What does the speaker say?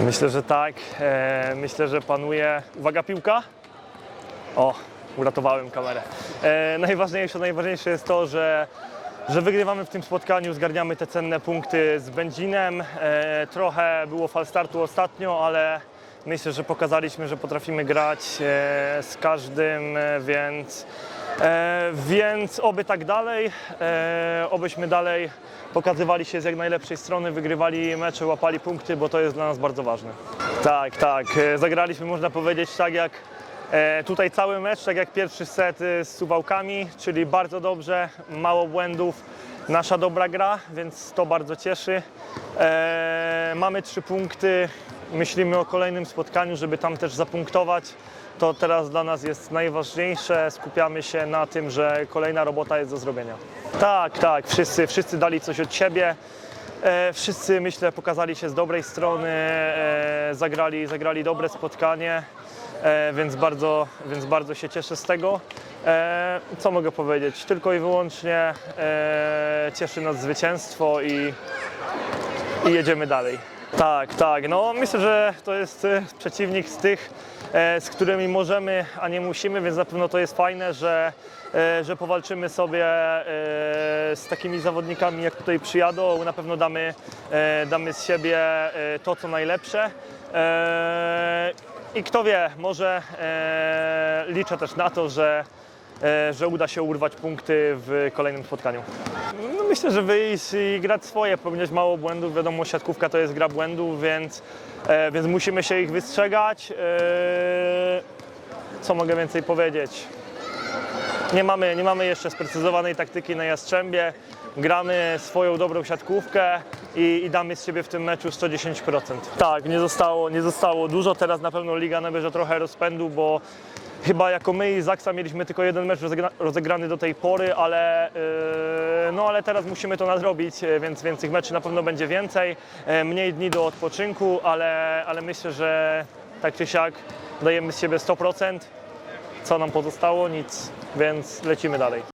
Myślę, że tak. E, myślę, że panuje. Uwaga, piłka. O, uratowałem kamerę. E, najważniejsze, najważniejsze jest to, że, że wygrywamy w tym spotkaniu, zgarniamy te cenne punkty z Będzinem. E, trochę było fal startu ostatnio, ale myślę, że pokazaliśmy, że potrafimy grać z każdym, więc, e, więc oby tak dalej. E, obyśmy dalej pokazywali się z jak najlepszej strony, wygrywali mecze, łapali punkty, bo to jest dla nas bardzo ważne. Tak, tak. e, Zagraliśmy, można powiedzieć, tak jak E, Tutaj cały mecz, tak jak pierwszy set y, z Suwałkami, czyli bardzo dobrze, mało błędów, nasza dobra gra, więc to bardzo cieszy. E, mamy trzy punkty, myślimy o kolejnym spotkaniu, żeby tam też zapunktować. To teraz dla nas jest najważniejsze, skupiamy się na tym, że kolejna robota jest do zrobienia. Tak, tak, wszyscy, wszyscy dali coś od siebie. E, Wszyscy, myślę, pokazali się z dobrej strony, e, zagrali, zagrali dobre spotkanie, e, więc bardzo, więc bardzo się cieszę z tego. Co mogę powiedzieć? Tylko i wyłącznie cieszy nas zwycięstwo i, i jedziemy dalej. Tak, tak. No myślę, że to jest e, przeciwnik z tych, e, z którymi możemy, a nie musimy, więc na pewno to jest fajne, że, e, że powalczymy sobie e, z takimi zawodnikami, jak tutaj przyjadą. Na pewno damy, damy z siebie to, co najlepsze. I kto wie, może liczę też na to, że że uda się urwać punkty w kolejnym spotkaniu. No myślę, że wyjść i grać swoje, popełniać mało błędów. Wiadomo, siatkówka to jest gra błędów, więc, e, więc musimy się ich wystrzegać. E, co mogę więcej powiedzieć? Nie mamy, nie mamy jeszcze sprecyzowanej taktyki na Jastrzębie. Gramy swoją dobrą siatkówkę i, i damy z siebie w tym meczu 110%. Tak, nie zostało, nie zostało dużo. Teraz na pewno Liga nabierze trochę rozpędu, bo chyba jako my i Zaksa mieliśmy tylko jeden mecz rozegra- rozegrany do tej pory, ale, yy, no, ale teraz musimy to nadrobić, yy, więc, więc tych meczy na pewno będzie więcej. Yy, mniej dni do odpoczynku, ale, ale myślę, że tak czy siak dajemy z siebie 100%. Co nam pozostało? Nic, więc lecimy dalej.